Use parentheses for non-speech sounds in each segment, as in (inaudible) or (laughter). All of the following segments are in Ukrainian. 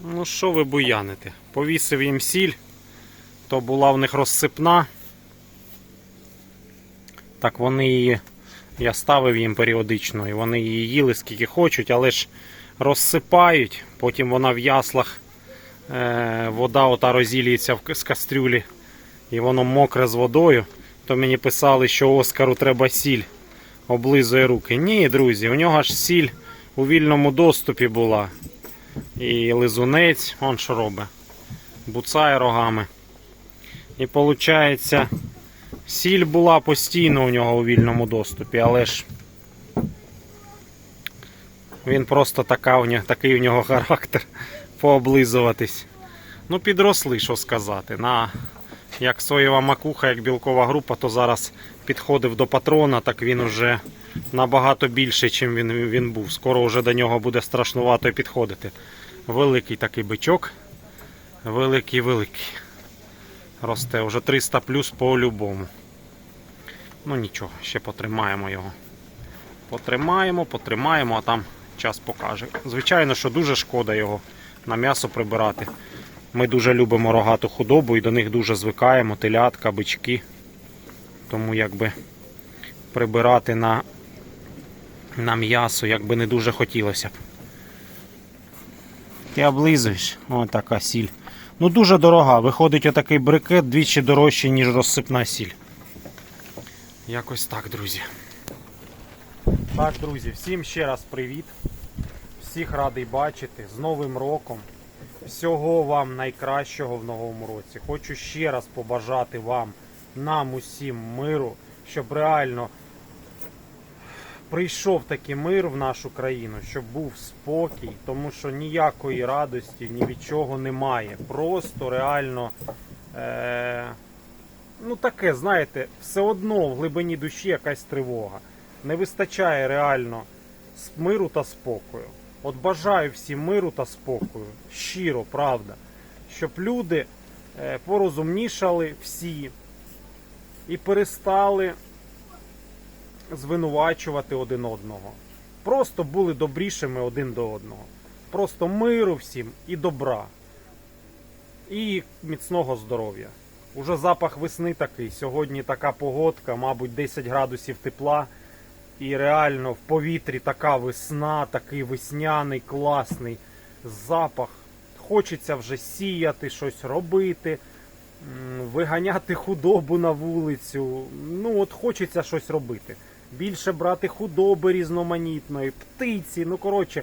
Ну що ви буяните? Повісив їм сіль, то була в них розсипна. Так вони її. Я ставив їм періодично, і вони її їли скільки хочуть, але ж розсипають. Потім вона в яслах, е, вода ота розілюється в з кастрюлі, і воно мокре з водою. То мені писали, що Оскару треба сіль, облизує руки. Ні, друзі, у нього ж сіль у вільному доступі була. І лизунець, он що робить. Буцає рогами. І виходить, сіль була постійно у нього у вільному доступі, але ж він просто така у нього, такий у нього характер (laughs) пооблизуватись. Ну, підросли, що сказати. На, як соєва макуха, як білкова група, то зараз підходив до патрона, так він уже набагато більше, ніж він, він був. Скоро вже до нього буде страшнувато підходити. Великий такий бичок. Великий, великий. Росте вже 300 плюс по-любому. Ну нічого, ще потримаємо його. Потримаємо, потримаємо, а там час покаже. Звичайно, що дуже шкода його на м'ясо прибирати. Ми дуже любимо рогату худобу і до них дуже звикаємо, телятка, бички. Тому якби прибирати на, на м'ясо якби не дуже хотілося б. Ти облизуєш, ось така сіль. Ну дуже дорога. Виходить отакий брикет двічі дорожчий, ніж розсипна сіль. Якось так, друзі. Так, друзі, всім ще раз привіт. Всіх радий бачити з Новим роком. Всього вам найкращого в новому році. Хочу ще раз побажати вам, нам усім миру, щоб реально прийшов такий мир в нашу країну, щоб був спокій, тому що ніякої радості ні від чого немає. Просто реально. Е- ну таке, знаєте, все одно в глибині душі якась тривога. Не вистачає реально миру та спокою. От бажаю всім миру та спокою. Щиро, правда. Щоб люди е, порозумнішали всі і перестали звинувачувати один одного. Просто були добрішими один до одного. Просто миру всім і добра. І міцного здоров'я. Уже запах весни такий. Сьогодні така погодка, мабуть, 10 градусів тепла. І реально в повітрі така весна, такий весняний, класний запах. Хочеться вже сіяти, щось робити, виганяти худобу на вулицю. Ну, от хочеться щось робити. Більше брати худоби різноманітної, птиці. Ну, коротше,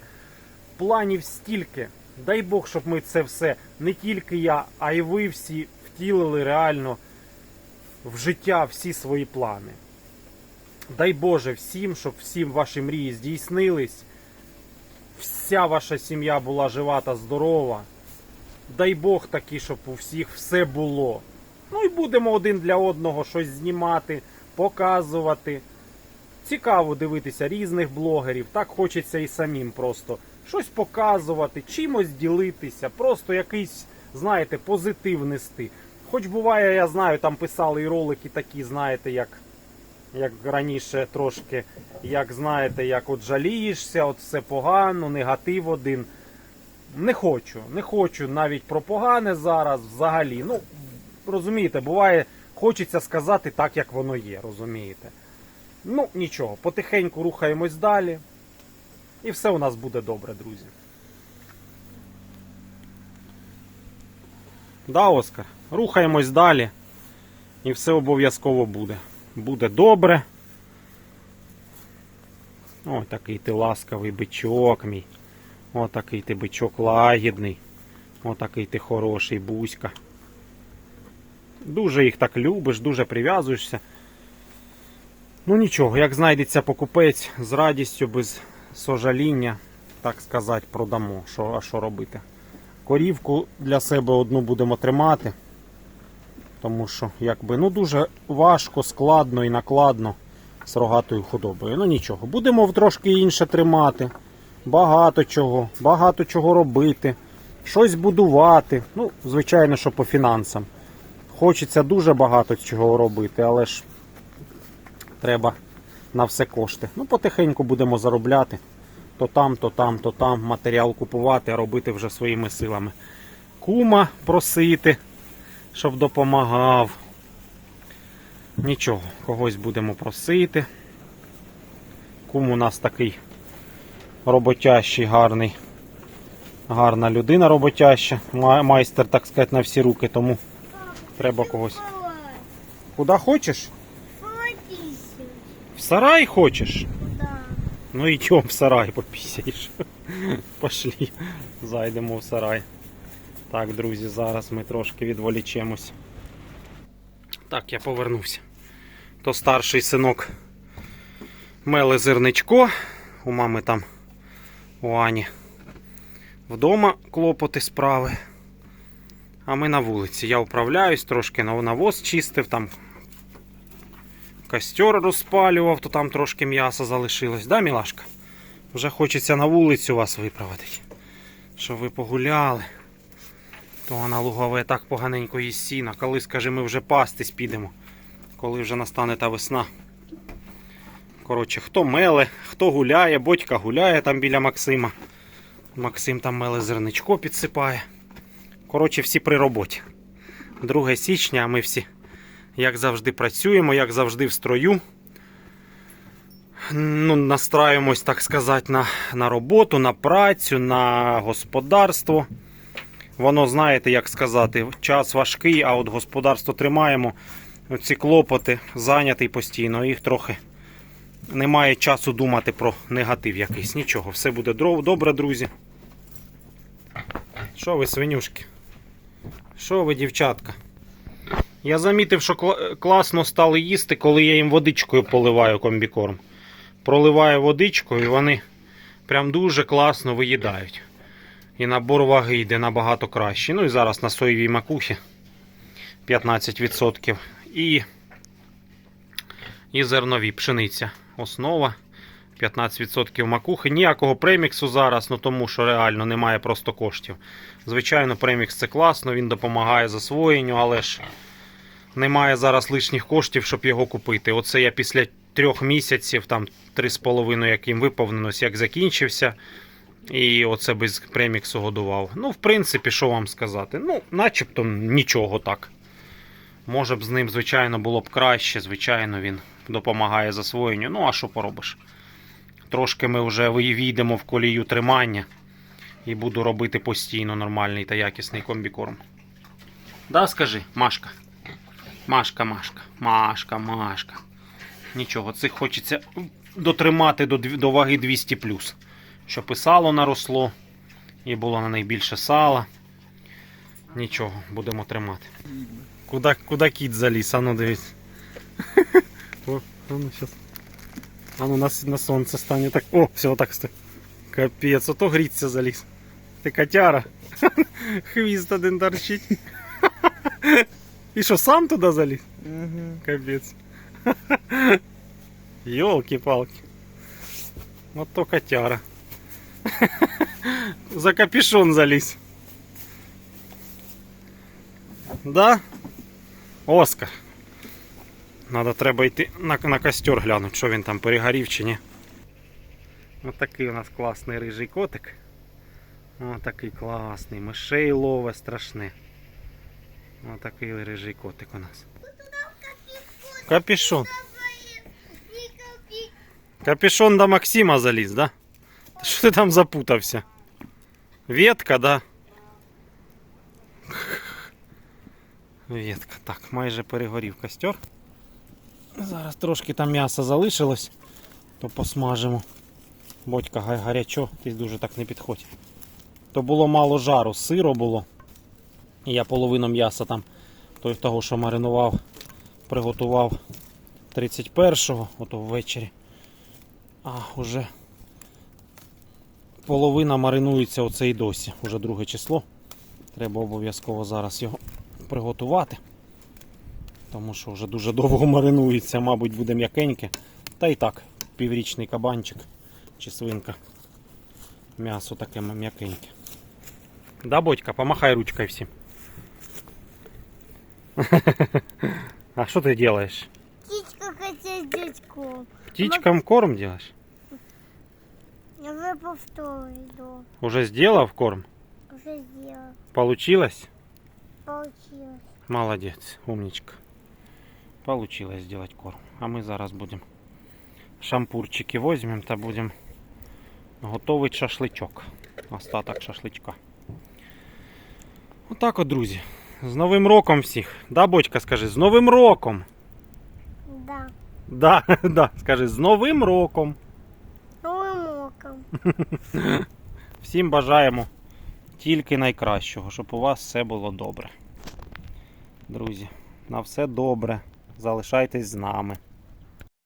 планів стільки. Дай Бог, щоб ми це все, не тільки я, а й ви всі втілили реально в життя всі свої плани. Дай Боже всім, щоб всім ваші мрії здійснились. Вся ваша сім'я була жива та здорова. Дай Бог таки, щоб у всіх все було. Ну і будемо один для одного щось знімати, показувати. Цікаво дивитися різних блогерів. Так хочеться і самим просто щось показувати, чимось ділитися, просто якийсь, знаєте, позитив нести. Хоч буває, я знаю, там писали і ролики такі, знаєте, як як раніше трошки, як знаєте, як от жалієшся, от все погано, негатив один. Не хочу, не хочу навіть про погане зараз взагалі. Ну, розумієте, буває, хочеться сказати так, як воно є, розумієте. Ну, нічого, потихеньку рухаємось далі. І все у нас буде добре, друзі. Да, Оскар, рухаємось далі. І все обов'язково буде буде добре. Ось такий ти ласкавий бичок мій. Ось такий ти бичок лагідний. Ось такий ти хороший бузька. Дуже їх так любиш, дуже прив'язуєшся. Ну нічого, як знайдеться покупець з радістю, без сожаління, так сказати, продамо. Що, а що робити? Корівку для себе одну будемо тримати. Тому що якби ну дуже важко, складно і накладно з рогатою худобою. Ну нічого, будемо трошки інше тримати. Багато чого, багато чого робити, щось будувати. Ну, звичайно, що по фінансам. Хочеться дуже багато чого робити, але ж треба на все кошти. Ну, потихеньку будемо заробляти. то там, то там, то там матеріал купувати, а робити вже своїми силами. Кума просити, щоб допомагав. Нічого, когось будемо просити. Кум у нас такий роботящий, гарний. Гарна людина роботяща. Майстер, так сказати, на всі руки, тому треба когось. Куди хочеш? В сарай хочеш? Да. Ну йдем в сарай попісяєш. (laughs) Пошли, зайдемо в сарай. Так, друзі, зараз ми трошки відволічемось. Так, я повернувся. То старший синок меле зерничко. У мами там у Ані вдома клопоти справи. А ми на вулиці. Я управляюсь, трошки на- навоз чистив, там костер розпалював, то там трошки м'яса залишилось, да, мілашка? Вже хочеться на вулицю вас випроводити. Щоб ви погуляли. То вона лугове так поганенько їсть сіна. Коли, скажи, ми вже пастись підемо. Коли вже настане та весна. Коротше, хто меле, хто гуляє, бодька гуляє там біля Максима. Максим там меле зерничко підсипає. Коротше, всі при роботі. 2 січня, а ми всі як завжди працюємо, як завжди в строю. Ну, настраюємось, так сказати, на, на роботу, на працю, на господарство. Воно, знаєте, як сказати, час важкий, а от господарство тримаємо. Ці клопоти зайнятий постійно, їх трохи немає часу думати про негатив якийсь. Нічого, все буде добре, друзі. Що ви, свинюшки? Що ви, дівчатка? Я замітив, що класно стали їсти, коли я їм водичкою поливаю комбікорм. Проливаю водичкою, і вони прям дуже класно виїдають. І набор ваги йде набагато краще. Ну і зараз на соєвій макухі 15%. І, і зернові пшениця. Основа 15% макухи. Ніякого преміксу зараз, ну тому що реально немає просто коштів. Звичайно, премікс це класно, він допомагає засвоєнню, але ж немає зараз лишніх коштів, щоб його купити. Оце я після трьох місяців, там три з половиною, як їм виповнилось, як закінчився. І оце без преміксу годував. Ну, в принципі, що вам сказати? Ну, начебто нічого так. Може б з ним, звичайно, було б краще. Звичайно, він допомагає засвоєнню. Ну, а що поробиш? Трошки ми вже війдемо в колію тримання і буду робити постійно нормальний та якісний комбікорм. Да, скажи, Машка. Машка, Машка, Машка, Машка. Нічого, цих хочеться дотримати до, до ваги 200 щоб і сало наросло, і було на них більше сала. Нічого, будемо тримати. Куда, куда кіт заліз? Ану дивись. (laughs) О, ану щас. Ану на, на сонце стане так. О, все, так стой. Капець, ото гріться заліз. Ти котяра. (laughs) Хвіст один торчить. І що, сам туди заліз? Угу. Капець. (laughs) Йолки-палки. Вот то котяра. (laughs) За капюшон заліз. Да? Оскар. Надо треба йти на, на костер глянути, що він там перегорів чи ні. Ось такий у нас класний рижий котик. Ось такий класний. Мишей лове страшне. Ось такий рижий котик у нас. Капюшон. Капюшон до Максима заліз, да? Що ти там запутався? Ветка, да? Ветка. Так, майже перегорів костер. Зараз трошки там м'яса залишилось, то посмажимо. Бодька га- гарячо, ти дуже так не підходь. То було мало жару, сиро було. Я половину м'яса там, той того, що маринував, приготував 31-го, ото ввечері. А, уже половина маринується оце і досі. Уже друге число. Треба обов'язково зараз його приготувати. Тому що вже дуже довго маринується, мабуть, буде м'якеньке. Та і так, піврічний кабанчик чи свинка. М'ясо таке м'якеньке. Да, Бодька, помахай ручкой всім. (laughs) А що ти робиш? Птичка хотя с дядьком. Птичкам корм делаешь? Уже повторил. Уже зробив корм? Уже сделал. Получилось? Получилось. Молодець, умничка. Получилось сделать корм. А ми зараз будемо шампурчики візьмемо та будемо готувати шашличок. Остаток шашличка. Отак от, друзі. З Новим роком всіх. Да, бочка, скажи, з Новим роком. Да. Да, (laughs) да, скажи, з Новим роком. Новим роком. (laughs) Всім бажаємо тільки найкращого, щоб у вас все було добре. Друзі, на все добре. Залишайтесь з нами.